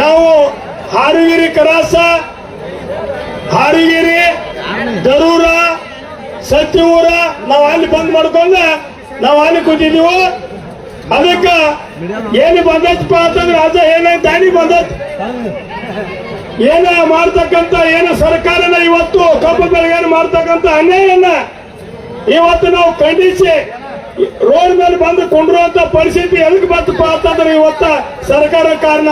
ನಾವು ಹಾರುಗಿರಿ ಕರಾಸ ಹಾರಿಗಿರಿ, ದರೂರ, ಸತ್ಯೂರ, ನಾವು ಅಲ್ಲಿ ಬಂದ್ ಮಾಡ್ಕೊಂಡ ನಾವು ಅಲ್ಲಿ ಕೂತಿದೀವು? ಅದಕ್ಕ ಏನು ಬಂದೈತಪ್ಪ ಅಂತಂದ್ರೆ ಅದ ಏನೇ ದಾನಿ ಬಂದತ್? ಏನ ಮಾಡ್ತಕ್ಕಂತ ಏನ ಸರ್ಕಾರನ ಇವತ್ತು ಕಬ್ಬು ಬೆಳೆಗಾರ ಮಾಡ್ತಕ್ಕಂತ ಅನ್ಯಾಯನ ಇವತ್ತು ನಾವು ಖಂಡಿಸಿ ರೋಡ್ ಮೇಲೆ ಬಂದು ಕೊಂಡಿರುವಂತ ಪರಿಸ್ಥಿತಿ ಎದಕ್ಕೆ ಬಂತಪ್ಪ ಅಂತಂದ್ರೆ ಇವತ್ತ ಸರ್ಕಾರ ಕಾರಣ.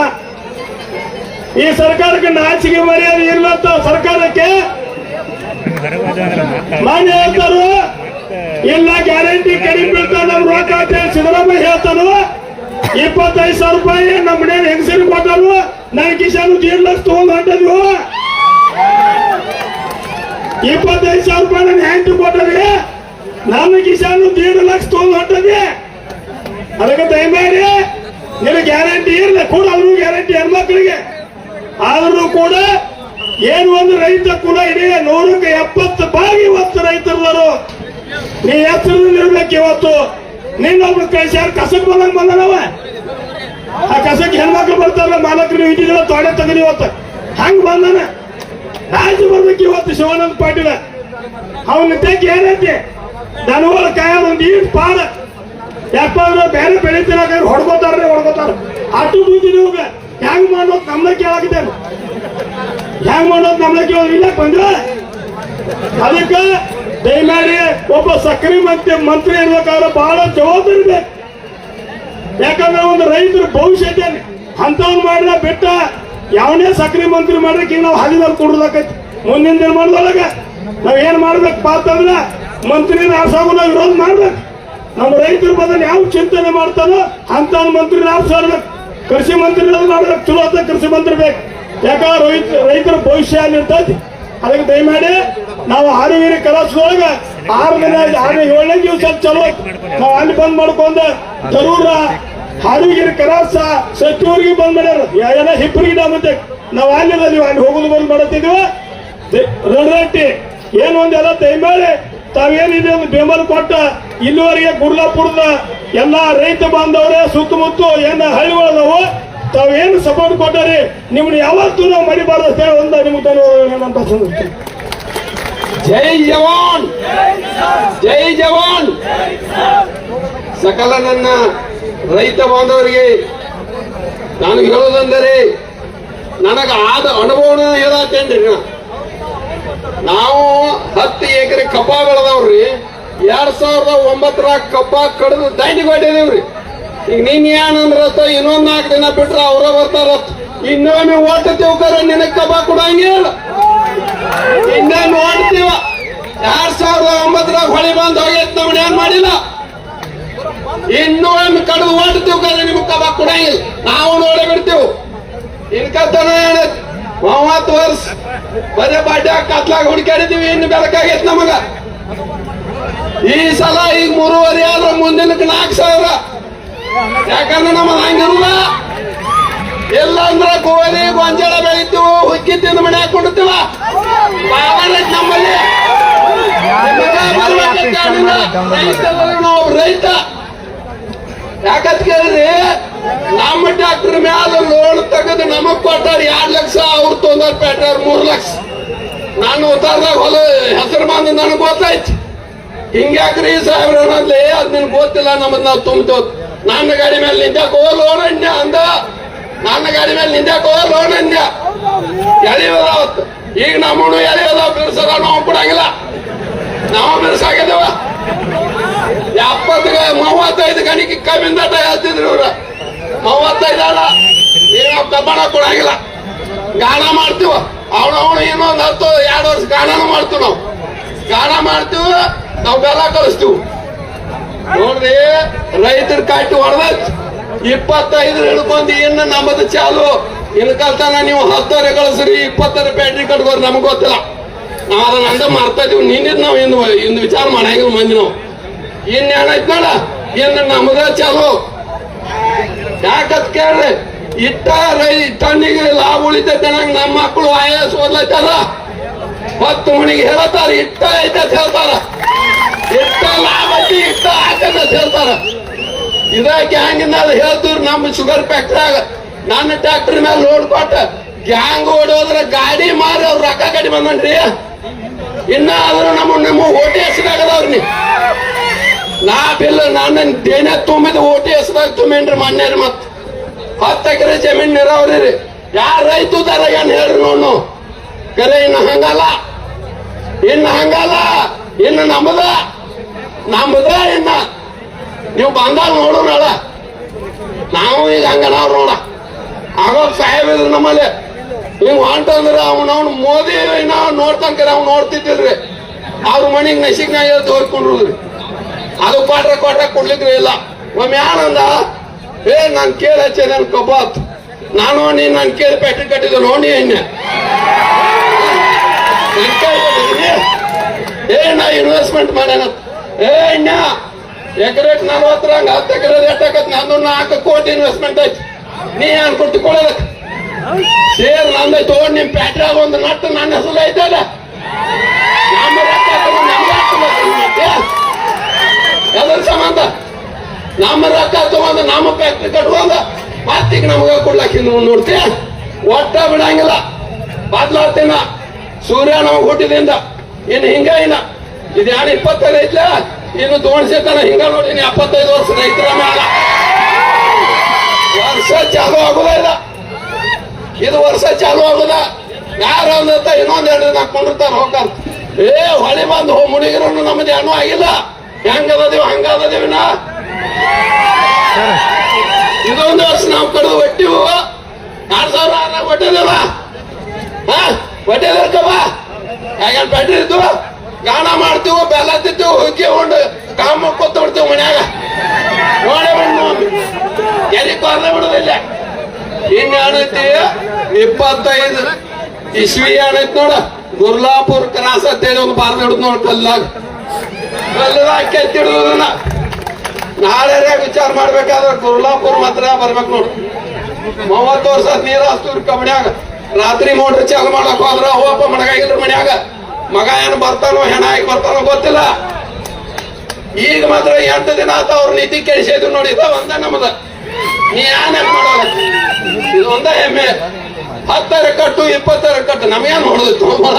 ಈ ಸರ್ಕಾರಕ್ಕೆ ನಾಚಿಕೆ ಮರ್ಯಾದೆ ಇರ್ಲಂತ ಸರ್ಕಾರಕ್ಕೆ ಮಾನ್ಯ ಹೇಳ್ತಾರು. ಇಲ್ಲ ಗ್ಯಾರಂಟಿ ಕಡಿಮೆ ಬೀಳ್ತಾವ ನಮ್ ಹೇಳಿ ಸಿದ್ದರಾಮಯ್ಯ ಹೇಳ್ತಾನು ಇಪ್ಪತ್ತೈದು ಸಾವಿರ ರೂಪಾಯಿ ನಮ್ಮ ಮನೆಯಲ್ಲಿ ಹೆಂಗಸರಿಗೆ ಕೊಟ್ಟರು. ನಾನು ಕಿಶನ್ ಜೀರ್ಣ ಲಕ್ಷ ತಗೊಂಡ್ ಹೊಂಟದ್ವು ಇಪ್ಪತ್ತೈದು ಸಾವಿರ ರೂಪಾಯಿ ನನ್ನ ಹ್ಯಾಂಟಿ ಕೊಟ್ಟರಿ ನಾನು ಕಿಶನ್ ದೀಡ್ ಲಕ್ಷ ತಗೊಂಡು ಹೊಂಟದಿ ಅದಕ್ಕೆ ದಯಮಾಡಿ ನಿನ್ನ ಗ್ಯಾರಂಟಿ ಇರಲಿ. ಕೂಡ ಅವ್ರಿಗೂ ಗ್ಯಾರಂಟಿ ಹೆಣ್ಮಕ್ಳಿಗೆ. ಆದ್ರೂ ಕೂಡ ಏನು ಒಂದು ರೈತ ಕುಲ ಇದೆಯ ನೂರಕ್ಕೆ ಎಪ್ಪತ್ತು ಭಾಗ ಇವತ್ತು ರೈತರು ನೀ ಎತ್ತರದಲ್ಲಿ ಇರ್ಬೇಕು ಇವತ್ತು. ನಿನ್ನೊಬ್ರು ಕಳಿಸ್ಯಾರ ಕಸಕ್ ಬಂದಂಗ ಬಂದನವ? ಆ ಕಸಕ್ ಹೆಣ್ಮಕ್ಳು ಬರ್ತಾರಲ್ಲ, ಮಾಲಕರು ಇಟ್ಟಿದ್ರ, ತೊಡೆ ತಗಲಿ ಇವತ್ತು. ಹಂಗ ಬಂದನ. ರಾಜ ಬರ್ಬೇಕು ಇವತ್ತು ಶಿವಾನಂದ ಪಾಟೀಲ. ಅವನ ತೆಗಿ ಏನೈತಿ? ದನಗಳ ಕಾಯ ಒಂದು ಈಟ್ ಪಾಡ. ಯಪ್ಪ ಅಂದ್ರೆ ಬೇರೆ ಬೆಳಿತಿರಾಗ ಹೊಡ್ಕೋತಾರ ಹೊಡ್ಕೋತಾರ ಅಟ್ಟು ಬೂದಿ ನೀವು ಹೆಂಗ್ ಮಾಡೋದು ನಮ್ನ ಕೇಳಾಕಿದ್ದೇನೆ ಹೆಂಗ್ ಮಾಡೋದು ನಮ್ಮ ಕೇಳೋದು ಇಲ್ಲ ಬಂದ್ರ. ಅದಕ್ಕೆ ದಯಮಾಡಿ ಒಬ್ಬ ಸಕ್ರಿ ಮಂತ್ರಿ ಮಂತ್ರಿ ಇರ್ಬೇಕಾದ್ರೆ ಬಹಳ ಜವಾಬ್ದಾರಿ ಇದೆ ಯಾಕಂದ್ರೆ ಒಂದು ರೈತರ ಭವಿಷ್ಯತೆ ಅಂತವ್ನು ಮಾಡಿದ ಬಿಟ್ಟ ಯಾವನೇ ಸಕ್ರಿ ಮಂತ್ರಿ ಮಾಡ್ಲಿಕ್ಕೆ ನಾವು ಹಳ್ಳಿದಲ್ಲಿ ಕೊಡೋದಾಕೈತಿ ಮುಂದಿನ ದಿನಮಾನದೊಳಗ ನಾವ್ ಏನ್ ಮಾಡ್ಬೇಕಪ್ಪ ಅಂತಂದ್ರ ಮಂತ್ರಿ ಆರ್ಸಾಗು ನಾವು ವಿರೋಧ ಮಾಡ್ಬೇಕು. ನಮ್ಮ ರೈತರ ಬದಲು ಯಾವ ಚಿಂತನೆ ಮಾಡ್ತಾನೋ ಅಂತ ಮಂತ್ರಿ ಆರ್ಸಾಡ್ಬೇಕು ಕೃಷಿ ಮಂತ್ರಿ ಮಾಡಿದ್ರೆ ಚಲೋ ಅಂತ ಕೃಷಿ ಮಂತ್ರಿ ಬೇಕು. ಯಾಕಂದ್ರೆ ರೈತ ರೈತರ ಭವಿಷ್ಯ ಅಲ್ಲಿರ್ತೈತಿ ಅದಕ್ಕೆ ದಯಮಾಡಿ ನಾವು ಹಾರುವೀರಿ ಕಲಾಸದೊಳಗ ಆರು ದಿನ ಆರು ಏಳನೇ ದಿವಸ ಚಲೋ. ನಾವು ಅಲ್ಲಿ ಬಂದ್ ಮಾಡ್ಕೊಂಡ ಜರೂರ ಹಾರುಗಿರಿ ಕಲಾಸ ಸಚಿವರಿಗೆ ಬಂದ್ ಮಾಡ್ಯಾರ. ಎಲ್ಲ ಹಿಪ್ಪರಿಗೆ ಮತ್ತೆ. ನಾವು ಅಲ್ಲಿ ನೀವು ಅಲ್ಲಿ ಹೋಗೋದು ಬಂದ್ ಮಾಡತ್ತಿದ್ವಿ ರಣರಟ್ಟಿ ಏನು ಒಂದೆಲ್ಲ ದಯಮಾಡಿ ತಾವೇನಿದೆ ಒಂದು ಬೆಂಬಲ ಕೊಟ್ಟ ಇಲ್ಲಿವರೆಗೆ ಗುರ್ಲಾಪುರದ ಎಲ್ಲಾ ರೈತ ಬಾಂಧವರೇ, ಸುತ್ತಮುತ್ತ ಏನ ಹಳ್ಳಿಗಳದಾವು, ತಾವೇನು ಸಪೋರ್ಟ್ ಕೊಟ್ಟರಿ ನಿಮ್ನ ಯಾವತ್ತೂ ನಾವು ಮರಿಬಾರ್ದು ಅಂತ ಹೇಳಿ ಒಂದು ನಿಮ್ಗೆ ಅಂತ ಸಂದಿಸ್ತೀನಿ ಜೈ ಜವಾನ್! ಜೈ ಜವಾನ್! ಸಕಲ ನನ್ನ ರೈತ ಬಾಂಧವರಿಗೆ ನಾನು ಹೇಳೋದಂದರೆ, ನನಗ ಆದ ಅನುಭವನ ಹೇಳತ್ತೇನ್ರಿ ನಾ. ನಾವು ಹತ್ತು ಎಕರೆ ಕಬ್ಬ ಬೆಳೆದವ್ರಿ ಎರಡ್ ಸಾವಿರದ ಒಂಬತ್ತರಾಗ ಕಬ್ಬ ಕಡಿದು ದಂಡಿ ಕೊಟ್ಟಿದೇವ್ರಿ. ಈಗ ನೀನ್ ಏನಂದ್ರ ಇನ್ನೊಂದ್ ನಾಲ್ಕು ದಿನ ಬಿಟ್ರ ಅವ್ರ ಬರ್ತಾರ ಇನ್ನೊಮ್ಮೆ ಓಟ ಕರ, ನಿನಗ್ ಕಬ್ಬ ಕೊಡಂಗಿಲ್ಲ ಇನ್ನೇನು ಓಡ್ತೀವ. ಎರಡ್ ಸಾವಿರದ ಒಂಬತ್ತರಾಗ ಹೊಳಿ ಬಂದ್ ಹೋಗೈತ್ ನಮ್ಮನ್ನ ಏನ್ ಮಾಡಿಲ್ಲ. ಇನ್ನೂ ಒಮ್ಮೆ ಓಡ್ತೀವ್ ಕರ, ನಿಮ್ಗೆ ಕಬ್ಬ ಕೊಡಂಗಿಲ್ಲ ನಾವು ನೋಡಿ ಬಿಡ್ತೀವಿ. ಇನ್ಕತನ ಮೂವತ್ತು ವರ್ಷ. ಬರೇ ಬಾಡ್ಯ ಕತ್ಲಾಗ ಹುಡುಕಾಡಿದೀವಿ ಇನ್ನು ಬೆಳಕಾಗೈತ್ ನಮಗ? ಈ ಸಲ ಈಗ ಮೂರುವರೆ ಆದ್ರೆ ಮುಂದಿನ ನಾಲ್ಕು ಸಾವಿರ. ಯಾಕಂದ್ರೆ ನಮ್ಮ ಹಂಗಿರಲ್ಲ ಇಲ್ಲ ಅಂದ್ರೆ ಕೋಳಿ, ಗೊಂಜಾಳ ಬೆಳಿತೀವಿ, ಹುಕ್ಕಿ ತಿಂದು ಮನೆ ಹಾಕೊಂಡಿರ್ತೀವ ನಮ್ಮಲ್ಲಿ. ರೈತ. ಯಾಕಂತ ಕೇಳಿದ್ರಿ ನಮ್ಮ ಡಾಕ್ಟರ್ ಮ್ಯಾಲ ಲೋನ್ ತೆಗೆದು ನಮಗ್ ಕೊಟ್ಟಾರ ಎರಡ್ ಲಕ್ಷ, ಅವ್ರು ತೊಂದರೆ ಪೇಟಾರ ಮೂರ್ ಲಕ್ಷ. ನಾನು ಉತ್ತಾರದಾಗ ಹೊಲ ಹೆಸರು ಬಂದ ನನಗೆ ಗೊತ್ತಾಯ್ತು. ಹಿಂಗ್ಯಾಕ್ರಿ ಸಾಹೇಬ್ರ ಅನ್ನೋದ್ಲಿ, ಅದ್ ನಿನ್ ಗೊತ್ತಿಲ್ಲ, ನಮ್ಮದ್ ನಾವು ತುಂಬ್ತೇವ್. ನನ್ನ ಗಾಡಿ ಮೇಲೆ ನಿಂತ್ಯಾಕೋ ಲೋನ್ ಅಂದ್ಯ ಅಂದ? ನನ್ನ ಗಾಡಿ ಮೇಲೆ ನಿಂತ್ಯಾಕೋ ಲೋನ್ ಅಂದ್ಯ? ಎಳಿಯೋದ ಅವತ್ತು ಈಗ ನಮ್ಮನು ಎಳಿಯೋದ ಬಿರ್ಸದ ನಾವು ಬಿಡಂಗಿಲ್ಲ. ನಾವು ಬಿರ್ಸಾಗಿದ್ದೇವ ಎಪ್ಪತ್ತು ಮೂವತ್ತೈದು ಗಣಿಕೆ ಕಮ್ಮಿಂದ ಹೇಳ್ತಿದ್ರು ಇವ್ರ. ಮೂವತ್ತೈದು ಅಲ್ಲ ನಾವು ಕಬ್ಬಣ ಕೊಡಂಗಿಲ್ಲ ಗಾಣ ಮಾಡ್ತೀವ? ಅವನವನು ಒಂದು ಹತ್ತು, ಎರಡು ವರ್ಷ ಗಾಣನೂ ಮಾಡ್ತೀವಿ ನಾವು. ಗಾಣ ಮಾಡ್ತೀವ, ನಾವು ಬೆಲ್ಲ ಕಳಿಸ್ತೀವಿ ನೋಡ್ರಿ, ರೈತರ ಕಾಟಿ ಹೊಡೆದ ಇಪ್ಪತ್ತೈದು ಹಿಡ್ಕೊಂಡು ಇನ್ನು ನಮ್ಮದು ಚಾಲು. ಇನ್ನು ಕಲ್ತಾನ ನೀವು ಹತ್ತರೆ ಕಳಿಸ್ರಿ, ಇಪ್ಪತ್ತರ ಬ್ಯಾಟ್ರಿ ಕಟ್ಕೋರಿ, ನಮ್ಗೆ ಗೊತ್ತಿಲ್ಲ. ನಾವು ಅದನ್ನ ಅಂದ ಮಾಡ್ತಾ ಇದೀವಿ. ನಿನ್ನಿದ್ ನಾವು ಇಂದು ಇಂದು ವಿಚಾರ ಮಾಡಂಗಿಲ್ಲ ಮಂದಿ ನಾವು. ಇನ್ ಏನೈತ್ ನೋಡ? ಇನ್ನು ನಮ್ಮದ ಚಾಲು. ಯಾಕತ್ ಕೇಳ್ರಿ? ಇಟ್ಟ ರೈ ತಣ್ಣಿಗೆ ಲಾಭ ನಂಗೆ ನಮ್ಮ ಮಕ್ಕಳು ಐ ಎಸ್ ಮತ್ತು ಮನಿಗೆ ಮಣಿಗೆ ಹೇಳತ್ತಾರ ಇಟ್ಟ ಐತೆ ಹೇಳ್ತಾರ. ಇಟ್ಟ ಲಾಭ ಐತಿ, ಇಟ್ಟ ಆಯ್ತಂತ ಹೇಳ್ತಾರ. ಇದ ಗ್ಯಾಂಗಿನಲ್ಲಿ ಹೇಳ್ತೀವ್ರಿ ನಮ್ಮ ಶುಗರ್ ಫ್ಯಾಕ್ಟ್ರಿಯಾಗ. ನನ್ನ ಟ್ಯಾಕ್ಟ್ರಿ ಮೇಲೆ ಲೋಡ್ ಕೊಟ್ಟ ಗ್ಯಾಂಗ್ ಓಡೋದ್ರ ಗಾಡಿ ಮಾರಿ ಅವ್ರ ರೊಕ್ಕ ಕಡಿಮೆ ಬಂದ್ರಿ ಇನ್ನ ಆದ್ರೂ ನಮ್ಮ ನಮ್ಮ ಓಟಿ ಹೆಸರಾಗದವ್ರಿ ನಾ ಬಿಲ್ ನಾನು ದೇನೆ ತುಂಬಿದ ಓಟಿ ಹೆಸರಾಗ ತುಂಬೇನ್ರಿ ಮನ್ಯಾರ ಮತ್. ಹತ್ತು ಎಕರೆ ಜಮೀನ್ ನೀರಾವರಿ ರೀ. ಯಾರ ರೈತ ದರ ಏನ್ ಹೇಳ್ರಿ ನೋಡು ಕರೆ, ಇನ್ನು ಹಂಗಲ್ಲ. ಇನ್ನು ಹಂಗಲ್ಲ. ಇನ್ನು ನಮ್ಮದ ನಮ್ಮದ ಇನ್ನ. ನೀವು ಬಂದಾಗ ನೋಡೋಣ ನಾವು ಈಗ ಹಂಗ ನಾವು ನೋಡ. ಆಗೋಗ ಸಾಹೇಬ್ ನಮ್ಮಲ್ಲಿ. ನೀವು ಹೊಂಟಂದ್ರ ಅವ್ನ ಅವ್ನು ಮೋದಿ ನಾವು ನೋಡ್ತಂಕ ನಾವು ನೋಡ್ತಿದ್ದಿಲ್ರಿ. ಅವ್ರ ಮನಿಗ್ ನಶಿಕ್ನಾಗ ತೋರ್ಕೊಂಡ್ರಿ ಅದು ಕ್ವಾಟ್ರ ಕ್ವಾಟ್ರ ಕೊಡ್ಲಿಕ್ಕೆ ಇಲ್ಲ. ಒಮ್ಮೆ ಆನಂದ, ಏ, ನಾನು ಕೇಳಿ ಹಚ್ಚೆ ನನ್ ಕಬಾತ್ ನಾನು ನೀ ನನ್ ಕೇಳಿ ಪ್ಯಾಟ್ರಿ ಕಟ್ಟಿದ ನೋಡಿ ಎಣ್ಣೆ ಏ, ನಾ ಇನ್ವೆಸ್ಟ್ಮೆಂಟ್ ಮಾಡ್ಯಾನ. ಏ ಅಣ್ಣ ಎಕರೆ ನಲ್ವತ್ತರಂಗ ಹತ್ತು ಎಕರೆ ಎಷ್ಟಾಕತ್ ನಾನು ನಾಲ್ಕು ಕೋಟಿ ಇನ್ವೆಸ್ಟ್ಮೆಂಟ್ ಐತಿ. ನೀ ಏನ್ ಕೊಟ್ಟು ಕೊಡೋದಕ್ಕೆ ಸೇರ್ ನಂದ ತಗೊಂಡ್ ನಿಮ್ ಪ್ಯಾಟ್ರಾಗ ಒಂದು ನಟ್ಟು ನನ್ನ ಹೆಸರು ಐತಲ್ಲ. ನಮ್ಮ ರೊಕ್ಕ ಮತ್ತೆ. ಎದ್ರ ಸಂಬಂಧ? ನಮ್ಮ ರೊಕ್ಕ ತಗೊಂಡ ನಮ್ಮ ಫ್ಯಾಕ್ಟ್ರಿ ಕಟ್ಕೊಂಡ ಮತ್ತೀಗ ನಮಗ ಕೊಡ್ಲಾಕ ನೋಡ್ತೀಯ? ಒಟ್ಟ ಬಿಡಂಗಿಲ್ಲ. ಬದ್ಲಾಡ್ತೀನ. ಸೂರ್ಯ ನಮಗ್ ಹುಟ್ಟಿದಿಂದ ಇನ್ನು ಹಿಂಗ ಇಲ್ಲ ಇದು ಯಾರು ಇಪ್ಪತ್ತೈದು ಐತ್ಲ? ಇನ್ನು ತೋಣಿಸಿರ್ತಾನ ಹಿಂಗ ನೋಡಿ ಎಪ್ಪತ್ತೈದು ವರ್ಷ ರೈತರ ಮಾಡ ವರ್ಷ ಚಾಲು ಆಗುದ ಇಲ್ಲ. ಇದು ವರ್ಷ ಚಾಲು ಆಗುದ. ಯಾರ ಒಂದಿರ್ತ ಇನ್ನೊಂದ್ ಎರಡು ದಿನ ಹಾಕೊಂಡಿರ್ತಾರ ಹೋಗ್ತಾರ. ಏ, ಹೊಳಿ ಬಂದು ಮುಡಿಗಿರೋನು ನಮ್ದು ಏನೂ ಆಗಿಲ್ಲ. ಹೆಂಗದೀವಿ ನಾ ಇದೊಂದು ವರ್ಷ ನಾವು ಕಳೆದು ಒಟ್ಟಿವು ಎರಡ್ ಸಾವಿರ ಆರ ಒಟ್ಟಿದಲ್ಲ ಹಾ ಒಟ್ಟಿದರ್ಕವ ಯಾಕಂದ್ರೆ ಬ್ಯಾಟ್ರಿ ಇದ್ದು ಗಾಣ ಮಾಡ್ತೀವಿ, ಬೆಲ್ಲ ತಿಂತೀವಿ, ಹುಗ್ಗಿ ಉಂಡು, ಕಾಮ ಕೊತ್ತ ಬಿಡ್ತೀವಿ ಮನ್ಯಾಗ. ನೋಡೇ ಬಿಡ್ ಎಲ್ಲಿ ಕೊರ್ಲೆ ಬಿಡುದಿಲ್ಲ ಇನ್ನು ಏನೈತಿ ಇಪ್ಪತ್ತೈದು. ಇಸ್ವಿ ಏನೈತಿ ನೋಡ. ಗುರ್ಲಾಪುರ್ ಕ್ರಾಸ್ ಅಂತೇಳಿ ಒಂದು ಬಾರ್ದ ಹಿಡಿದು ನೋಡ್ ಕಲ್ಲಾಗ. ಕೆತ್ತಿಡುದನ್ನ ನಾಳೆ ವಿಚಾರ ಮಾಡ್ಬೇಕಾದ್ರೆ ಕುರ್ಲಾಪುರ್ ಮಾತ್ರ ಬರ್ಬೇಕು ನೋಡು. ಮೂವತ್ತು ವರ್ಷ ನೀರು ಹಸ್ತೂರ್ ರಾತ್ರಿ ಮೋಟ್ರ್ ಚಾಲು ಮಾಡಕ್ ಹೋದ್ರ ಹೋಪ ಮಡಗಾಗಿಲ್ರಿ ಮನ್ಯಾಗ. ಮಗ ಏನ್ ಬರ್ತಾನೋ, ಹೆಣ ಬರ್ತಾನೋ ಗೊತ್ತಿಲ್ಲ. ಈಗ ಮಾತ್ರ ಎಂಟು ದಿನ ಆತ ಅವ್ರ ನೀತಿ ಕೆಡಿಸಿದ್ರು ನೋಡಿ ಒಂದ ನಮ್ದ. ನೀ ಇದು ಒಂದ ಹೆಮ್ಮೆ. ಹತ್ತರ ಕಟ್ಟು, ಇಪ್ಪತ್ತರ ಕಟ್ಟು, ನಮ್ಗೇನ್ ನೋಡುದು ತೊಂಬಲ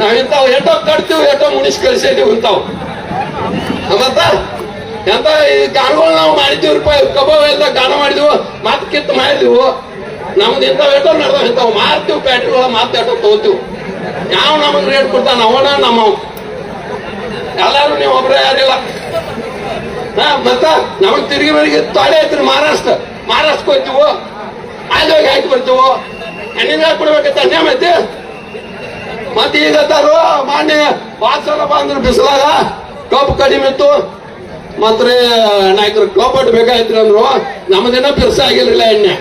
ನಾವ್ ಇಂತಾವ್ ಎಟೋ ಕಟ್ತೀವಿ ಎಟೋ ಮುನಿಸ್ ಕಳಿಸಿದೀವಿ ಇಂತಾವ್ ಮತ್ತ ಎಂತ ಈ ಗಾನಗಳು ನಾವು ಮಾಡಿದ್ದೀವಿ ರೂಪಾಯಿ. ಕಬಾಬ್ ಎಲ್ಲ ಗಾನ ಮಾಡಿದ್ವು, ಮಾತು ಕಿತ್ತು ಮಾಡಿದ್ವು. ನಮ್ದು ಇಂಥವ್ ಎಟೋ ನಡೆದವ್, ಇಂಥವ್ ಮಾರ್ತೀವಿ ಪ್ಯಾಟ್ರಿಗಳ ಮಾತು ಎಟೋ ತಗೋತೀವಿ ಯಾವ ನಮಗ್ ರೇಟ್ ಕೊಡ್ತಾನ ಅವನ ನಮ್ಮ ಎಲ್ಲಾರು ನೀವು ಒಬ್ರೇ ಯಾರಿಲ್ಲ? ಹಾ, ಮತ್ತ? ನಮಗ್ ತಿರುಗಿ ಮನೆಗೆ ತೊಡೆ ಐತ್ರಿ ಮಹಾರಾಷ್ಟ್ರ. ಮಹಾರಾಷ್ಟ್ರಕ್ಕೆ ಹೋಗ್ತೀವೋ? ಅಲ್ಲಿ ಹೋಗಿ ಹಾಕಿ ಬರ್ತೀವೋ? ಹೆಣ್ಣಿನ ಕೊಡ್ಬೇಕಂತ ಅನ್ಯಾಯ ಐತಿ? ಮತ್ತೆ ಈಗ ಮಾನ್ಯ ವಾತ್ಸಲ ಬಂದ್ರು ಬಿಸಿಲಾಗ. ಕಬ್ಬು ಕಡಿಮೆ ಇತ್ತು. ಮಾತ್ರ, ನಾಯಕರು ಕಬ್ಬಟ್ಟು ಬೇಕಾಯ್ತ್ರಿ ಅಂದ್ರು. ನಮ್ಮದೇನ ಬಿರ್ಸ ಆಗಿರ್ಲಿಲ್ಲ ಎಣ್ಣೆ.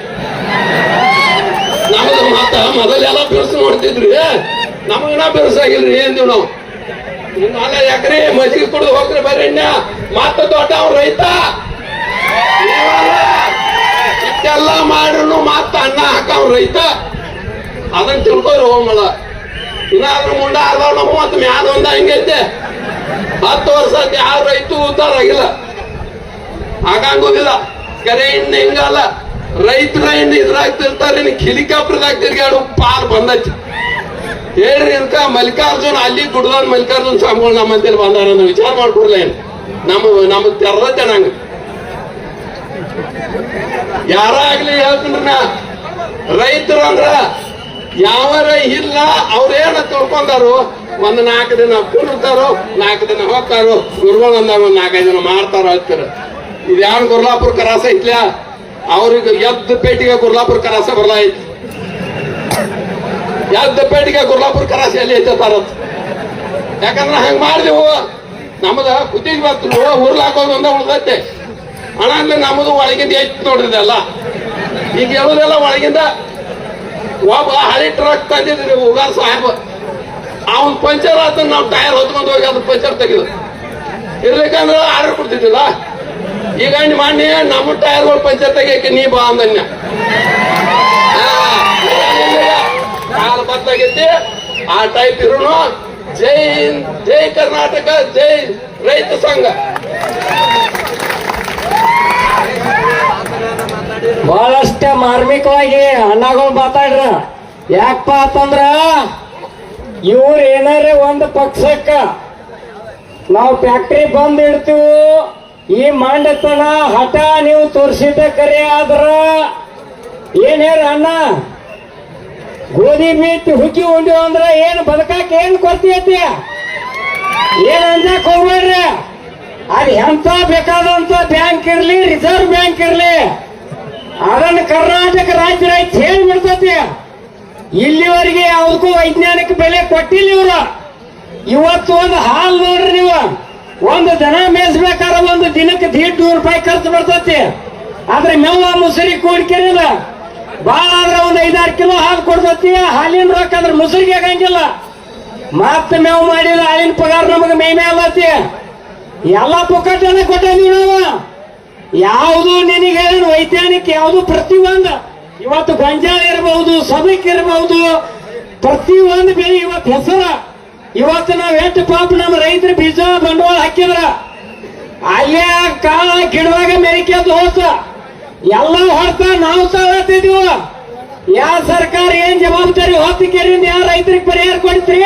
ನಮ್ದು ಮಾತ, ಮೊದಲೆಲ್ಲ ಬಿರ್ಸು ನೋಡ್ತಿದ್ರಿ. ನಮಗನ ಬಿರ್ಸಾಗಿಲ್ರಿ ಏನ್ದಿವ್ ನಾವು. ಅಲ್ಲ ಯಾಕ್ರಿ, ಮಜ್ಜಿಗೆ ಕುಡಿದು ಹೋಗ್ರಿ ಬರ್ರಿ ಎಣ್ಣೆ. ಮಾತ ದೊಡ್ಡ ಅವ್ರ ರೈತ. ಇಷ್ಟೆಲ್ಲ ಮಾಡ್ರು ಅಣ್ಣ ಅನ್ನ ಹಾಕವ್ ರೈತ. ಅದನ್ನ ತಿಳ್ಕೊರಿ ಹೋಗ್ಮಲ್ಲ ಇನ್ನಾದ್ರೂ ಮುಂಡ ಆದವ್ ನಮ್ಮ ಮತ್ತೆ ಮ್ಯಾಲ ಒಂದ ಹಿಂಗೈತೆ ಹತ್ತು ವರ್ಷ ಯಾವ ರೈತ ಉದ್ದಾರ ಆಗಿಲ್ಲ. ಆಗಂಗುದಿಲ್ಲ ಕರೆ ಇನ್ನ ಹಿಂಗಲ್ಲ. ರೈತರ ಹಿಂದ ಇದ್ರಾಗ್ತಿರ್ತಾರೆ ಹೆಲಿಕಾಪ್ಟರ್ದಾಗ ತಿರ್ಗಾಡು ಪಾಲ್ ಬಂದೈತಿ. ಹೇಳ್ರಿ ಅಂತ ಮಲ್ಲಿಕಾರ್ಜುನ್, ಅಲ್ಲಿ ಗುಡ್ದಾನ್ ಮಲ್ಲಿಕಾರ್ಜುನ್ ಸ್ವಾಮಿಗಳು ನಮ್ಮ ಅಂತೇಳಿ ಬಂದಾರ ವಿಚಾರ ಮಾಡ್ಕೊಡ್ಲ ಏನು ನಮ್ಮ ನಮ್ಮ ತೆರದತ್ತೆ ಯಾರಾಗ್ಲಿ ಆಗ್ಲಿ ಹೇಳ್ತೀನಿ ನಾ ರೈತರು ಅಂದ್ರ ಯಾವರ ಇಲ್ಲ, ಅವ್ರೇನ ತಿಳ್ಕೊಂಡಾರು? ಒಂದ್ ನಾಲ್ಕು ದಿನ ಕುಡಿತಾರೋ ನಾಲ್ಕು ದಿನ ಹೋಗ್ತಾರೋ, ಗುರುಗಳು ಒಂದ್ ನಾಲ್ಕೈದು ದಿನ ಮಾಡ್ತಾರೋ ಹೋಗ್ತಾರೆ ಇದು ಯಾರು ಗುರ್ಲಾಪುರ ಕರಾಸ ಇತ್ಲ ಅವ್ರಿಗೆ ಎದ್ದು ಪೇಟಿಗೆ ಗುರ್ಲಾಪುರ ಕರಾಸ ಬರ್ಲಾಯ್ತು ಎದ್ದು ಪೇಟಿಗೆ ಗುರ್ಲಾಪುರ ಕರಾಸ ಎಲ್ಲಿ ಐತಾರಂತ ಯಾಕಂದ್ರೆ ಹಂಗ ಮಾಡಿದೆವು. ನಮ್ದು ಕುತ್ತಿಗೆ ಬರ್ತು ಉರ್ಲಾಕೋದು ಒಂದ ಉಳ್ದೈತೆ. ಹಣ ಅಂದ್ರೆ ನಮ್ಮದು ಒಳಗಿಂದ ಐತಿ ನೋಡಿದೆಲ್ಲ ಈಗ ಹೇಳೋದೆಲ್ಲ ಒಳಗಿಂದ ಒಬ್ಬ ಹಳಿ ಟ್ರಕ್ ತಂದಿದ್ರಿ ಉಗಾರ್ ಸಾಹೇಬ್ ಅವನ್ ಪಂಚರ್ ಆತ, ನಾವು ಟೈರ್ ಹೊತ್ಕೊಂಡು ಹೋಗಿ ಅದು ಪಂಚರ್ ತೆಗೆದು. ಇರ್ಲಿಕ್ಕಂದ್ರೆ ಆರ್ಡರ್ ಕೊಡ್ತಿದ್ದಿಲ್ಲ. ಈಗ ಮಾಡಿ, ನಮ್ಮ ಟೈರ್ಗಳು ಪಂಚರ್ ತೆಗಿಯಕ್ಕೆ ನೀ ಬಾ ಅಂದನ್ಯ. ಕಾಲು ಬತ್ತಾಗೈತಿ ಆ ಟೈಪ್ ಇರೋನು, ಜೈ ಜೈ ಕರ್ನಾಟಕ, ಜೈ ರೈತ ಸಂಘ. ಬಹಳಷ್ಟ ಮಾರ್ಮಿಕವಾಗಿ ಅಣ್ಣಗಳು ಮಾತಾಡ್ರ. ಯಾಕಪ್ಪ ಅಂತಂದ್ರ ಇವ್ರು ಏನಾರ ಒಂದು ಪಕ್ಷಕ್ಕ ನಾವು ಫ್ಯಾಕ್ಟ್ರಿ ಬಂದ್ ಇಡ್ತೀವಿ, ಈ ಮಾಂಡತನ ಹಠ ನೀವು ತೋರಿಸಿದ್ದ ಕರೆ ಆದ್ರ ಏನ್ ಹೇಳ ಅಣ್ಣ? ಗೋಧಿ ಬೀಟ್ ಹುಕ್ಕಿ ಉಂಡಿವ್ ಅಂದ್ರ ಏನ್ ಬದುಕಾಕ ಏನ್ ಕೊಡ್ತೀಯತಿ ಏನ್ ಅಂಜಾಕ್ ಹೋಗ್ಬೇಡ್ರಿ? ಅದ್ ಎಂತ ಬೇಕಾದಂತ ಬ್ಯಾಂಕ್ ಇರ್ಲಿ, ರಿಸರ್ವ್ ಬ್ಯಾಂಕ್ ಇರ್ಲಿ. ಅದನ್ನ ಕರ್ನಾಟಕ ರಾಜ್ಯ ರೈತ ಹೇಳ್ಬಿಡ್ತತಿ ಇಲ್ಲಿವರೆಗೆ ಯಾವುದಕ್ಕೂ ವೈಜ್ಞಾನಿಕ ಬೆಲೆ ಕೊಟ್ಟಿಲ್ಲ ಇವರು. ಇವತ್ತು ಒಂದು ಹಾಲ್ ನೋಡ್ರಿ ನೀವು. ಒಂದು ದನ ಮೇಯಿಸ್ಬೇಕಾದ್ರೆ ಒಂದು ದಿನಕ್ಕೆ ದೀಡ್ ನೂರು ರೂಪಾಯಿ ಖರ್ಚು ಬರ್ತತಿ. ಆದ್ರೆ ಮೇವ ಮುಸುರಿ ಕೂಡ್ಕೇನಿಲ್ಲ. ಬಾಳ ಆದ್ರೆ ಒಂದು ಐದಾರು ಕಿಲೋ ಹಾಲು ಕೊಡ್ತತಿ. ಹಾಲಿನ ರೊಕ್ಕ ಅಂದ್ರೆ ಮುಸುರಿಗೆ ಆಗಂಗಿಲ್ಲ. ಮತ್ತೆ ಮೇವು ಮಾಡಿದ ಹಾಲಿನ ಪಗಾರ ನಮಗೆ ಮೈ ಮೇಲತಿ ಎಲ್ಲ ಪುಕ್ಕಟ್ಟನ ಕೊಟ್ಟಿದ್ದೀವಿ ನಾವು. ಯಾವುದು ನಿನಗೆ ವೈಜ್ಞಾನಿಕ ಯಾವುದು ಪ್ರತಿಯೊಂದು ಇವತ್ತು ಗೊಂಜಾಳ ಇರಬಹುದು ಸಬಕ್ ಇರಬಹುದು ಒಂದು ಬೆಳೆ ಇವತ್ತು ಹೆಸರ. ಇವತ್ತು ನಾವ್ ಎಷ್ಟು ಪಾಪ ನಮ್ಮ ರೈತರು ಬೀಜ, ಬಂಡವಾಳ ಹಾಕಿದ್ರ. ಅಲ್ಲೇ ಕಾಳ ಗಿಡವಾಗ ಮೆರಿಕೆದ್ದು ಹೋತ ಎಲ್ಲ ಹೊಡ್ತ ನಾವು ತಗೊಳ್ತಿದೀವ ಯಾವ ಸರ್ಕಾರ ಏನ್ ಜವಾಬ್ದಾರಿ ಹೊತ್ತಿಕೆರಿಂದ ಯಾವ ರೈತರಿಗೆ ಪರಿಹಾರ ಕೊಡ್ತೀರಿ?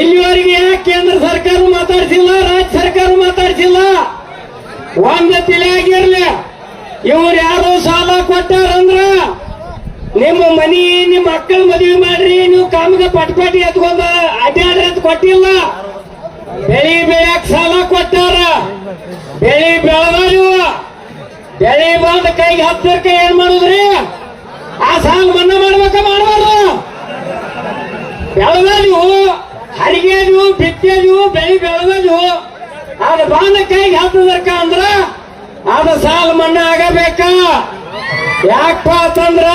ಇಲ್ಲಿವರೆಗೆ ಕೇಂದ್ರ ಸರ್ಕಾರ ಮಾತಾಡ್ಸಿಲ್ಲ, ರಾಜ್ಯ ಸರ್ಕಾರ ಮಾತಾಡ್ಸಿಲ್ಲ? ಒಂದು ತಿಳಿಯಾಗಿರ್ಲಿ ಇವ್ರು ಯಾರು ಸಾಲ ಕೊಟ್ಟಾರಂದ್ರ? ನಿಮ್ಮ ಮನಿ, ನಿಮ್ಮ ಮಕ್ಕಳ ಮದುವೆ ಮಾಡ್ರಿ, ನೀವು ಕಾಮಗ ಪಟ್ಪಾಟಿ ಎತ್ಕೊಂಡ ಅಡ್ಡಾಡ್ರಿ ಅಂತ ಕೊಟ್ಟಿಲ್ಲ. ಬೆಳಿ ಬೆಳೆಯಕ್ ಸಾಲ ಕೊಟ್ಟಾರ. ಬೆಳಿ ಬೆಳೆದಾರು ಬೆಳಿ ಬಂದ ಕೈಗೆ ಹತ್ತಿರಕ ಏನ್ ಮಾಡುದ್ರಿ? ಆ ಸಾಲ ಮನ್ನಾ ಮಾಡ್ಬೇಕ ಮಾಡಬಾರ್ದು? ಬೆಳವಾರು ಹರಿಗೆದು, ಬಿತ್ತೇದು, ಬೆಳಿ ಬೆಳವಾರು ಅದು ಬಾಂಧ ಕೈಗೆ ಹತ್ತದರ್ಕ ಅಂದ್ರ ಅದು ಸಾಲ ಮನ್ನಾ ಆಗಬೇಕ? ಯಾಕಪ್ಪ ಅಂತಂದ್ರ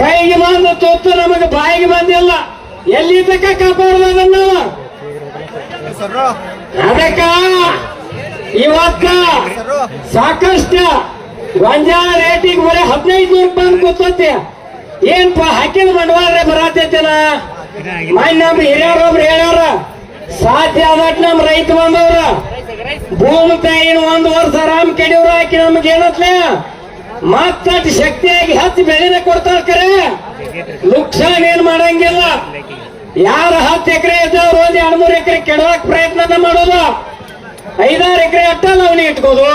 ಕೈಗೆ ಬಂದ ತೊತ್ತು ನಮಗೆ ಬಾಯಿಗೆ ಬಂದಿಲ್ಲ. ಎಲ್ಲಿ ತಕ್ಕ ಕಾಪಾಡ್ಬೋದು ನಾವು ಅದಕ್ಕ? ಇವತ್ತ ಸಾಕಷ್ಟು ಗಂಜಾ ರೇಟಿಗೆ ಬರೀ ಹದಿನೈದು ನೂರು ರೂಪಾಯಿ ಕೂತೈತಿ ಏನ್ಪ ಹಾಕಿದ ಬಂಡವಾಳ ಬರತೈತಿನ ಮೈ ನಮ್ಮ ಹಿರಿಯರೊಬ್ರು ಹೇಳ್ಯಾರ, ಸಾಧ್ಯ ಆದಟ್ ನಮ್ಮ ರೈತ ಬಂದವ್ರ. ಭೂಮಿ ತಾಯಿನ ಒಂದು ವರ್ಷ ರಾಮ್ ಕೆಡಿವ್ರು ಹಾಕಿ ನಮ್ಗೆ ಏನತ್ಲೆ ಮತ್ತಟ್ ಶಕ್ತಿಯಾಗಿ ಹತ್ತಿ ಬೆಳೆನ ಕೊಡ್ತಾರ ಕರೆ. ನುಕ್ಸಾನ್ ಏನ್ ಮಾಡಂಗಿಲ್ಲ. ಯಾರ ಹತ್ತು ಎಕರೆ ಇದ್ದವ್ರು ಒಂದ್ ಎರಡ್ ಮೂರು ಎಕರೆ ಕೆಡವಾಕ್ ಪ್ರಯತ್ನ ಮಾಡೋದು. ಐದಾರು ಎಕರೆ ಅಟ್ಟ ಅವನಿಗೆ ಇಟ್ಕೋದು.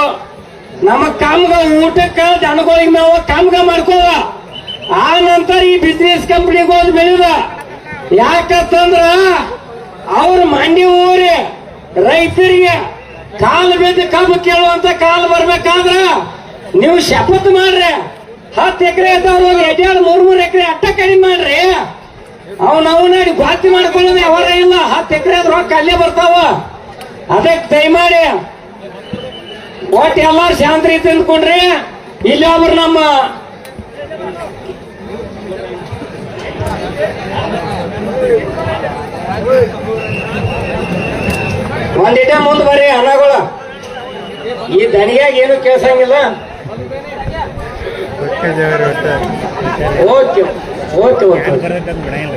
ನಮ್ಮ ಕಾಮ್ಗ ಊಟಕ್ಕ ಜನಗಳಿಗೆ ನಾವು ಕಾಮ್ಗ ಮಾಡ್ಕೋದ. ಆ ನಂತರ ಈ ಬಿಸ್ನೆಸ್ ಕಂಪ್ನಿಗೆ ಹೋದ್ ಬೆಳೆದ. ಯಾಕಂತಂದ್ರ ಅವ್ರ ಮಂಡಿ ಊರಿ ರೈತರಿಗೆ ಕಾಲು ಬಿದ್ದು ಕಬ್ಬು ಕೇಳುವಂತ ಕಾಲು ಬರ್ಬೇಕಾದ್ರ ನೀವು ಶಪಥ ಮಾಡ್ರಿ. ಹತ್ತು ಎಕರೆ ಇದ್ದವ್ರು ಎಡ್ಯಾಡು ಮೂರ್ ಮೂರ್ ಎಕರೆ ಅಟ್ಟ ಕಡಿಮೆ ಮಾಡ್ರಿ. ಅವ್ನ ಅವನಾಡಿ ಗ್ವಾತಿ ಮಾಡ್ಕೊಳ್ಳೋದು ಅವರ ಇಲ್ಲ. ಹತ್ತು ಎಕರೆ ರೊಕ್ಕ ಅಲ್ಲೇ ಬರ್ತಾವ. ಅದಕ್ಕೆ ದಯಮಾಡಿ ಒಟ್ಟು ಎಲ್ಲಾರು ಶಾಂತಿ ರೀತಿ ಅಂದ್ಕೊಂಡ್ರಿ ಇಲ್ಲಿ ಒಬ್ರು ನಮ್ಮ ಒಂದಿಟ ಮುಂದೆ ಬರ್ರಿ ಹಣಗಳ ಈ ದನಿಯಾಗ ಏನು ಕೇಳ್ಸಂಗಿಲ್ಲ. Okay okay okay.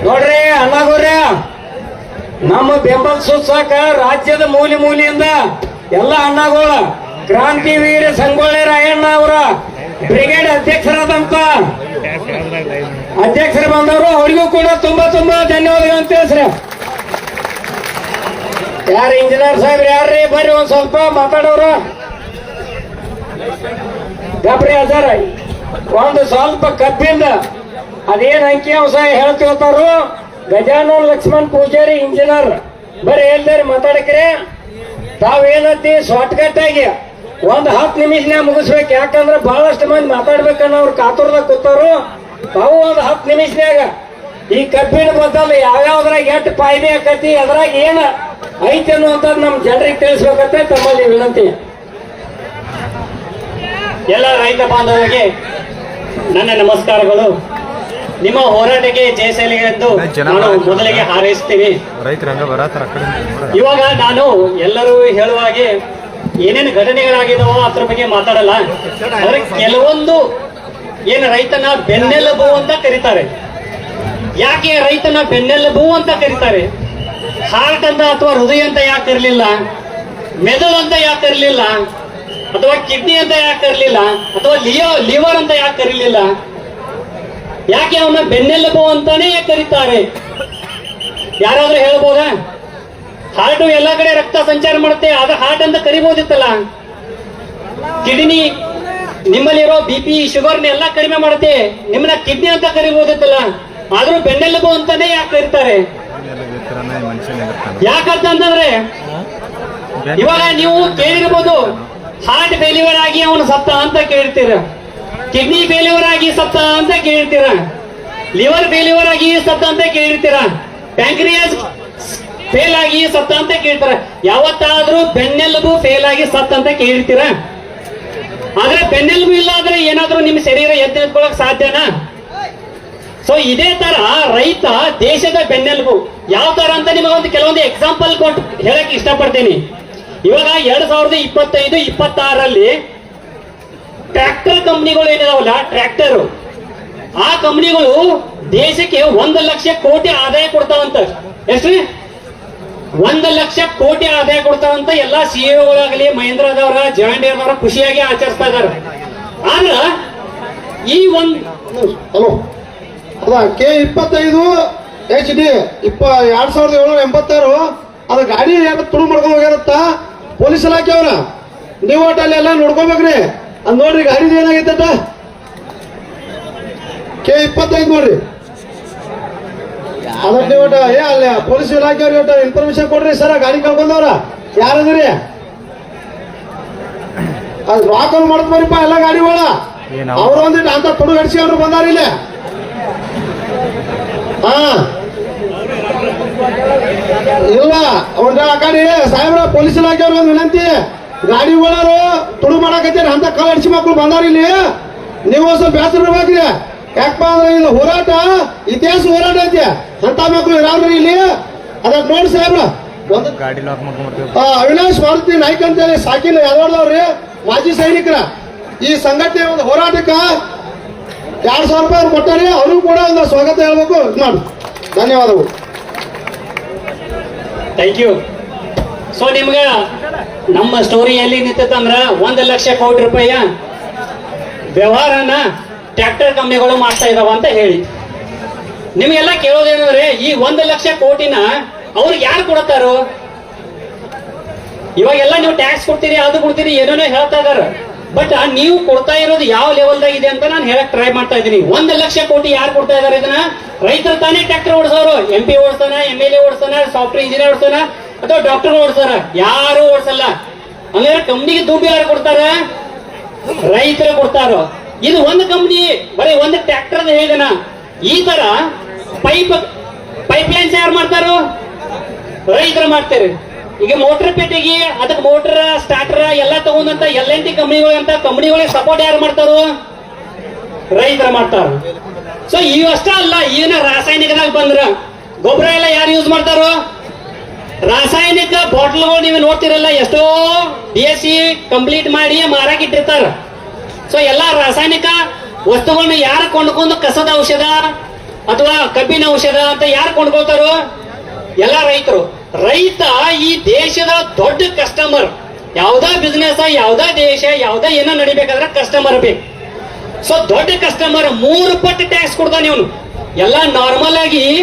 ನೋಡ್ರಿ ಅಣ್ಣಗೋರ್ಯ ನಮ್ಮ ಬೆಂಬಲ ಸೂಚಕ ರಾಜ್ಯದ ಮೂಲೆ ಮೂಲೆಯಿಂದ ಎಲ್ಲ ಅಣ್ಣಗೋಳ ಕ್ರಾಂತಿ ವೀರ ಸಂಗೊಳ್ಳಿ ರಾಯಣ್ಣ ಅವರ ಬ್ರಿಗೇಡ್ ಅಧ್ಯಕ್ಷರಾದಂತ ಅಧ್ಯಕ್ಷರು ಬಂದವರು, ಅವರಿಗೂ ಕೂಡ ತುಂಬಾ ತುಂಬಾ ಧನ್ಯವಾದಗಳು ಅಂತ ತಿಳಿಸ್ರಿ. ಯಾರು ಇಂಜಿನಿಯರ್ ಸಾಹೇಬ್ರು, ಯಾರ್ರಿ? ಬರ್ರಿ ಒಂದ್ ಸ್ವಲ್ಪ ಮಾತಾಡೋರು. ಗಬ್ರಿ ಅದಾರ ಒಂದು ಸ್ವಲ್ಪ ಕಬ್ಬಿಂದ ಅದೇನ್ ಅಂಕಿ ಅಂಶ ಹೇಳ್ತಿರ್ತಾರು ಗಜಾನನ್ ಲಕ್ಷ್ಮಣ್ ಪೂಜಾರಿ ಇಂಜಿನಿಯರ್. ಬರ್ರಿ ಹೇಳ್ದಾರಿ ಮಾತಾಡಕ್ರಿ. ತಾವೇನತಿ ಶಾರ್ಟ್ಕಟ್ ಆಗಿ ಒಂದ್ ಹತ್ತು ನಿಮಿಷನ್ಯಾಗ ಮುಗಿಸ್ಬೇಕು. ಯಾಕಂದ್ರ ಬಹಳಷ್ಟು ಮಂದಿ ಮಾತಾಡ್ಬೇಕನ್ನೋ ಅವ್ರು ಕಾತುರ್ದಾಗ ಕೂತಾರು ತಾವು ಒಂದ್ ಹತ್ತು ನಿಮಿಷನ್ಯಾಗ ಈ ಕಬ್ಬಿಣ ಬದಲು ಯಾವ್ಯಾವ್ದ್ರಾಗ ಎಷ್ಟು ಫಾಯ್ದೆ ಆಕತಿ, ಅದ್ರಾಗ ಏನ ಐತಿ ಅನ್ನುವಂಥದ್ದು ನಮ್ಮ ಜನರಿಗೆ ತಿಳಿಸ್ಬೇಕಂತ ತಮ್ಮಲ್ಲಿ ವಿನಂತಿ. ಎಲ್ಲ ರೈತ ಬಾಂಧವರಿಗೆ ನನ್ನ ನಮಸ್ಕಾರಗಳು. ನಿಮ್ಮ ಹೋರಾಟಕ್ಕೆ ಜಯಶೈಲಿ ಎಂದು ನಾನು ಮೊದಲಿಗೆ ಹಾರೈಸ್ತೀನಿ. ಇವಾಗ ನಾನು ಎಲ್ಲರೂ ಹೇಳುವ ಹಾಗೆ ಏನೇನು ಘಟನೆಗಳಾಗಿದಾವೋ ಅದ್ರ ಬಗ್ಗೆ ಮಾತಾಡಲ್ಲ. ಆದ್ರೆ ಕೆಲವೊಂದು ಏನು ರೈತನ ಬೆನ್ನೆಲುಬು ಅಂತ ಕರೀತಾರೆ. ಯಾಕೆ ರೈತನ ಬೆನ್ನೆಲುಬು ಅಂತ ಕರೀತಾರೆ? ಹಾರ್ಟ್ ಅಂತ ಅಥವಾ ಹೃದಯ ಅಂತ ಯಾಕೆ ಇರಲಿಲ್ಲ? ಮೆದುಳು ಅಂತ ಯಾಕೆ ಇರಲಿಲ್ಲ? ಅಥವಾ ಕಿಡ್ನಿ ಅಂತ ಯಾಕೆ ಇರಲಿಲ್ಲ? ಅಥವಾ ಲಿಯೋ ಲಿವರ್ ಅಂತ ಯಾಕೆ ಇರಲಿಲ್ಲ? ಯಾಕೆ ಅವನ ಬೆನ್ನೆಲುಬು ಅಂತಾನೆ ಕರೀತಾರೆ? ಯಾರಾದ್ರೂ ಹೇಳ್ಬೋದಾ? ಹಾರ್ಟ್ ಎಲ್ಲ ಕಡೆ ರಕ್ತ ಸಂಚಾರ ಮಾಡುತ್ತೆ, ಆದ್ರೆ ಹಾರ್ಟ್ ಅಂತ ಕರಿಬೋದಿತ್ತಲ್ಲ? ಕಿಡ್ನಿ ನಿಮ್ಮಲ್ಲಿರೋ ಬಿ ಪಿ ಶುಗರ್ನೆಲ್ಲ ಕಡಿಮೆ ಮಾಡುತ್ತೆ. ನಿಮ್ಮನ್ನ ಕಿಡ್ನಿ ಅಂತ ಕರಿಬೋದಿತ್ತಲ್ಲ? ಆದ್ರೂ ಬೆನ್ನೆಲುಬು ಅಂತಾನೆ ಯಾಕೆ ಕರೀತಾರೆ? ಮನುಷ್ಯನೇ ಯಾಕಂತಂದ್ರೆ ಇವಾಗ ನೀವು ಕೇಳಿರ್ಬೋದು ಹಾರ್ಟ್ ಫೇಲ್ಯೂರ್ ಆಗಿ ಅವನು ಸತ್ತ ಅಂತ ಕೇಳ್ತೀರ. ಕಿಡ್ನಿ ಫೇಲ್ಯೂರ್ ಆಗಿ ಸತ್ತ ಅಂತ ಕೇಳ್ತೀರ. ಲಿವರ್ ಫೇಲ್ಯೂರ್ ಆಗಿ ಸತ್ತ ಅಂತ ಕೇಳಿರ್ತೀರ ಪ್ಯಾಂಕ್ರಿಯಾಸ್ ಫೇಲ್ ಆಗಿ ಸತ್ತ ಅಂತ ಕೇಳ್ತಾರ. ಯಾವತ್ತಾದ್ರೂ ಬೆನ್ನೆಲುಬು ಫೇಲ್ ಆಗಿ ಸತ್ತ ಅಂತ ಕೇಳಿರ್ತೀರ ಆದ್ರೆ ಬೆನ್ನೆಲುಬು ಇಲ್ಲ ಆದ್ರೆ ಏನಾದ್ರೂ ನಿಮ್ ಶರೀರ ಎದ್ದು ಸಾಧ್ಯನಾ? ಸೊ ಇದೇ ತರ ರೈತ ದೇಶದ ಬೆನ್ನೆಲುಬು. ಯಾವ ತರ ಅಂತ ನಿಮಗೆ ಒಂದು ಕೆಲವೊಂದು ಎಕ್ಸಾಂಪಲ್ ಕೊಟ್ಟು ಹೇಳಕ್ ಇಷ್ಟಪಡ್ತೀನಿ. ಇವಾಗ ಎರಡ್ ಸಾವಿರದ ಇಪ್ಪತ್ತೈದು, ಇಪ್ಪತ್ತಾರಲ್ಲಿ ಟ್ರ್ಯಾಕ್ಟರ್ ಕಂಪ್ನಿಗಳು ಏನಿದಾವಲ್ಲ ಟ್ರ್ಯಾಕ್ಟರ್ ಆ ಕಂಪ್ನಿಗಳು ದೇಶಕ್ಕೆ ಒಂದು ಲಕ್ಷ ಕೋಟಿ ಆದಾಯ ಕೊಡ್ತಾವಂತ. ಎಷ್ಟು ಒಂದು ಲಕ್ಷ ಕೋಟಿ ಆದಾಯ ಕೊಡ್ತಾವಂತ ಎಲ್ಲಾ ಸಿಇಒಗಳಾಗಲಿ ಮಹೇಂದ್ರದವರ ಅವರ ಖುಷಿಯಾಗಿ ಆಚರಿಸ್ತಾ ಇದಾರೆ. ಆದ್ರ ಈ ಒಂದು ಹಲೋ. ಅದ ಕೆ ಇಪ್ಪತ್ತೈದು ಎಚ್ ಡಿ ಇಪ್ಪ ಎರಡ್ ಸಾವಿರದ ಏಳ್ನೂರ ಎಂಬತ್ತಾರು. ಅದ ಗಾಡಿ ಏನು ತುಳು ಮಾಡ್ಕೊಂಡು ಹೋಗ್ಯಾರತ್ತ? ಪೊಲೀಸ್ ಇಲಾಖೆ ಅವ್ರ. ನೀವು ಒಟ್ಟು ಅಲ್ಲೆಲ್ಲ ನೋಡ್ಕೋಬೇಕ್ರಿ. ಅದ್ ನೋಡ್ರಿ ಗಾಡಿದು ಏನಾಗೈತಟ ಕೆ ಇಪ್ಪತ್ತೈದು ನೋಡ್ರಿ. ಅದಕ್ಕೆ ಒಟ್ಟು ಏ ಅಲ್ಲ ಪೊಲೀಸ್ ಇಲಾಖೆ ಅವ್ರಿಗೆ ಒಟ್ಟು ಇನ್ಫಾರ್ಮೇಶನ್ ಕೊಡ್ರಿ ಸರ ಗಾಡಿ ಕಳ್ಕೊಂಡವ್ರ. ಯಾರದ್ರಿ? ಅದು ರಾಕಲ್ ಮಾಡ್ತಾರಿಪ್ಪ ಎಲ್ಲ ಗಾಡಿ ಒಳ ಅವ್ರ ಒಂದಿಟ್ಟು ಅಂತ ತುಡು ಗಡಿಸಿ ಅವ್ರು ಬಂದಾರ ಇಲ್ಲಿ. ಹಾ. ಇಲ್ಲ ಅವ್ರ ಆ ಕಡೆ ಸಾಹೇಬ್ರ ಪೊಲೀಸ್ ಇಲಾಖೆಯವ್ರ ಒಂದು ವಿನಂತಿ. ಗಾಡಿ ಓಡಾರು ತುಡು ಮಾಡಕತ್ತೀರಿ ಅಂತ ಕಲ್ ಅಡಿಸಿ ಮಕ್ಕಳು ಬಂದಾರ ಇಲ್ಲಿ. ನೀವು ಸ್ವಲ್ಪ ಬೇಸರ ಬಿಡ್ಬೇಕ್ರಿ ಯಾಕಪ್ಪ ಅಂದ್ರೆ ಇದು ಹೋರಾಟ ಇತಿಹಾಸ ಹೋರಾಟ ಐತಿ. ಅಂತ ಮಕ್ಕಳು ಇರಾವ್ರಿ ಇಲ್ಲಿ. ಅದಕ್ಕೆ ನೋಡಿ ಸಾಹೇಬ್ರ. ಒಂದು ಅವಿನಾಶ್ ಮಾರುತಿ ನಾಯ್ಕ ಅಂತೇಳಿ ಸಾಕಿನ ಯಾವ್ದವ್ರಿ ಮಾಜಿ ಸೈನಿಕರ. ಈ ಸಂಘಟನೆ ಒಂದು ಹೋರಾಟಕ್ಕ ಎರಡ್ ಸಾವಿರ ರೂಪಾಯಿ ಅವ್ರು ಕೊಟ್ಟಾರೆ ಅವ್ರಿಗೂ ಕೂಡ ಒಂದು ಸ್ವಾಗತ ಹೇಳ್ಬೇಕು. ಮಾಡಿ. ಧನ್ಯವಾದಗಳು. ಥ್ಯಾಂಕ್ ಯು ಸೊ ನಿಮ್ಗೆ ನಮ್ಮ ಸ್ಟೋರಿ ಎಲ್ಲಿ ನಿಂತಂದ್ರ ಒಂದು ಲಕ್ಷ ಕೋಟಿ ರೂಪಾಯಿಯ ವ್ಯವಹಾರನ ಟ್ರ್ಯಾಕ್ಟರ್ ಕಂಪ್ನಿಗಳು ಮಾಡ್ತಾ ಇದಾವ ಅಂತ ಹೇಳಿ. ನಿಮ್ಗೆಲ್ಲ ಕೇಳೋದೇನಂದ್ರೆ ಈ ಒಂದು ಲಕ್ಷ ಕೋಟಿನ ಅವ್ರಿಗೆ ಯಾರು ಕೊಡತ್ತಾರೋ ಇವಾಗೆಲ್ಲ ನೀವು ಟ್ಯಾಕ್ಸ್ ಕೊಡ್ತೀರಿ, ಅದು ಕೊಡ್ತೀರಿ, ಏನೇನೋ ಹೇಳ್ತಾ ಇದಾರ. ಬಟ್ ನೀವು ಕೊಡ್ತಾ ಇರೋದು ಯಾವ ಲೆವೆಲ್ದಾಗ ಇದೆ ಅಂತ ನಾನು ಹೇಳಕ್ ಟ್ರೈ ಮಾಡ್ತಾ ಇದ್ದೀನಿ. ಒಂದು ಲಕ್ಷ ಕೋಟಿ ಯಾರು ಕೊಡ್ತಾ ಇದಾರೆ ಇದನ್ನ? ರೈತರು ತಾನೇ ಟ್ರ್ಯಾಕ್ಟರ್ ಓಡಿಸೋರು. ಎಂ ಪಿ ಓಡಿಸೋಣ ಎಂ ಎಲ್ ಎ ಓಡಿಸೋಣ ಸಾಫ್ಟ್ವೇರ್ ಇಂಜಿನಿಯರ್ ಓಡಿಸೋಣ, ಅಥವಾ ಡಾಕ್ಟರ್ ಓಡಿಸೋರ? ಯಾರು ಓಡಿಸಲ್ಲ. ಅಂದ್ರೆ ಕಂಪ್ನಿಗೆ ದುಡ್ಡು ಯಾರು ಕೊಡ್ತಾರ? ರೈತರು ಕೊಡ್ತಾರೋ? ಇದು ಒಂದು ಕಂಪ್ನಿ ಬರೀ ಒಂದು ಟ್ರ್ಯಾಕ್ಟರ್ ಹೇಳಿದನ ಈ ತರ ಪೈಪ್ ಪೈಪ್ ಲೈನ್ಸ್ ಯಾರು ಮಾಡ್ತಾರೋ? ರೈತರು ಮಾಡ್ತಾರೆ. ಈಗ ಮೋಟರ್ ಪೇಟೆಗೆ ಅದಕ್ಕೆ ಮೋಟರ್ ಸ್ಟಾರ್ಟರ್ ಎಲ್ಲ ತಗೊಂಡಂತ ಎಲ್ ಎನ್ ಟಿ ಕಂಪ್ನಿಗಳಂತ ಕಂಪ್ನಿಗಳಿಗೆ ಸಪೋರ್ಟ್ ಯಾರು ಮಾಡ್ತಾರೋ? ರೈತರು ಮಾಡ್ತಾರ. ಸೊ ಇವಷ್ಟ ಅಲ್ಲ, ಈಗಿನ ರಾಸಾಯನಿಕದಾಗ ಬಂದ್ರ ಗೊಬ್ಬರ ಎಲ್ಲ ಯಾರು ಯೂಸ್ ಮಾಡ್ತಾರೋ? ರಾಸಾಯನಿಕ ಬಾಟ್ಲ್ಗಳು ನೀವು ನೋಡ್ತಿರಲ್ಲ, ಎಷ್ಟೋ ಬಿ ಎಸ್ ಸಿ ಕಂಪ್ಲೀಟ್ ಮಾಡಿ ಮಾರಾಕ್ ಇಟ್ಟಿರ್ತಾರ. ಸೊ ಎಲ್ಲಾ ರಾಸಾಯನಿಕ ವಸ್ತುಗಳನ್ನ ಯಾರು ಕೊಂಡ್ಕೊಂಡು ಕಸದ ಔಷಧ ಅಥವಾ ಕಬ್ಬಿನ ಔಷಧ ಅಂತ ಯಾರು ಕೊಂಡ್ಕೊಳ್ತಾರೋ? ಎಲ್ಲ ರೈತರು. ರೈತ ಈ ದೇಶದ ದೊಡ್ಡ ಕಸ್ಟಮರ್ ಯಾವ್ದಾ ಬಿಸ್ನೆಸ್ ಯಾವ್ದಾ ದೇಶ, ಯಾವ್ದಾ ಏನೋ ನಡಿಬೇಕಾದ್ರೆ ಕಸ್ಟಮರ್ ಬೇಕು ಸೊ ದೊಡ್ಡ ಕಸ್ಟಮರ್ ಮೂರು ಪಟ್ಟು ಟ್ಯಾಕ್ಸ್ ಕೊಡ್ತಾನೆ ಇವನು. ಎಲ್ಲ ನಾರ್ಮಲ್ ಆಗಿ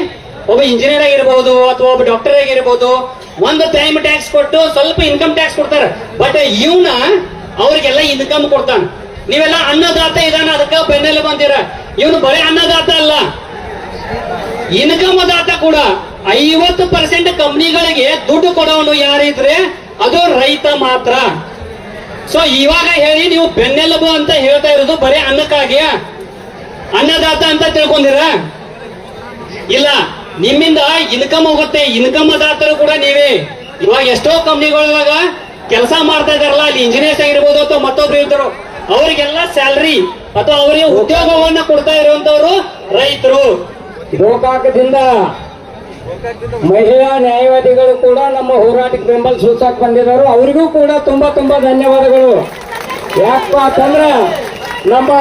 ಒಬ್ಬ ಇಂಜಿನಿಯರ್ ಆಗಿರ್ಬೋದು ಅಥವಾ ಒಬ್ಬ ಡಾಕ್ಟರ್ ಆಗಿರ್ಬೋದು ಒಂದು ಟೈಮ್ ಟ್ಯಾಕ್ಸ್ ಕೊಟ್ಟು ಸ್ವಲ್ಪ ಇನ್ಕಮ್ ಟ್ಯಾಕ್ಸ್ ಕೊಡ್ತಾರೆ. ಬಟ್ ಇವನ ಅವ್ರಿಗೆಲ್ಲ ಇನ್ಕಮ್ ಕೊಡ್ತಾನೆ. ನೀವೆಲ್ಲ ಅನ್ನದಾತ ಇದಾನ, ಅದಕ್ಕೆ ಬೆನ್ನೆಲ್ಲ ಬಂದಿರ ಇವನು ಬರೀ ಅನ್ನದಾತ ಅಲ್ಲ. ಇನ್ಕಮ್ ದಾತ ಕೂಡ. ಐವತ್ತು ಪರ್ಸೆಂಟ್ ಕಂಪ್ನಿಗಳಿಗೆ ದುಡ್ಡು ಕೊಡೋನು ಯಾರಿದ್ರೆ ಅದು ರೈತ ಮಾತ್ರ. ಸೊ ಇವಾಗ ಹೇಳಿ ನೀವು ಬೆನ್ನೆಲುಬು ಅಂತ ಹೇಳ್ತಾ ಇರೋದು ಬರೀ ಅನ್ನಕ್ಕಾಗಿಯ? ಅನ್ನದಾತ ಅಂತ ತಿಳ್ಕೊಂಡಿರ? ಇಲ್ಲ, ನಿಮ್ಮಿಂದ ಇನ್ಕಮ್ ಹೋಗುತ್ತೆ ಇನ್ಕಮ್ ದಾತರು ಕೂಡ ನೀವೇ. ಇವಾಗ ಎಷ್ಟೋ ಕಂಪ್ನಿಗಳಾಗ ಕೆಲಸ ಮಾಡ್ತಾ ಇದಾರಲ್ಲ, ಅಲ್ಲಿ ಇಂಜಿನಿಯರ್ಸ್ ಆಗಿರ್ಬೋದು ಅಥವಾ ಮತ್ತೊಬ್ರು ಇರ್ತಾರೋ ಅವರಿಗೆಲ್ಲ ಸ್ಯಾಲ್ರಿ ಅಥವಾ ಅವರಿಗೆ ಉದ್ಯೋಗವನ್ನ ಕೊಡ್ತಾ ಇರುವಂತವ್ರು ರೈತರು. ಗೋಕಾಕದಿಂದ ಮಹಿಳಾ ನ್ಯಾಯವಾದಿಗಳು ಕೂಡ ನಮ್ಮ ಹೋರಾಟಕ್ಕೆ ಬೆಂಬಲ ಸೂಚಕ ಬಂದಿದ್ದಾರೆ ಅವರಿಗೂ ಕೂಡ ತುಂಬಾ ತುಂಬಾ ಧನ್ಯವಾದಗಳು. ಯಾಕಪ್ಪ ಅಂತಂದ್ರ ನಮ್ಮ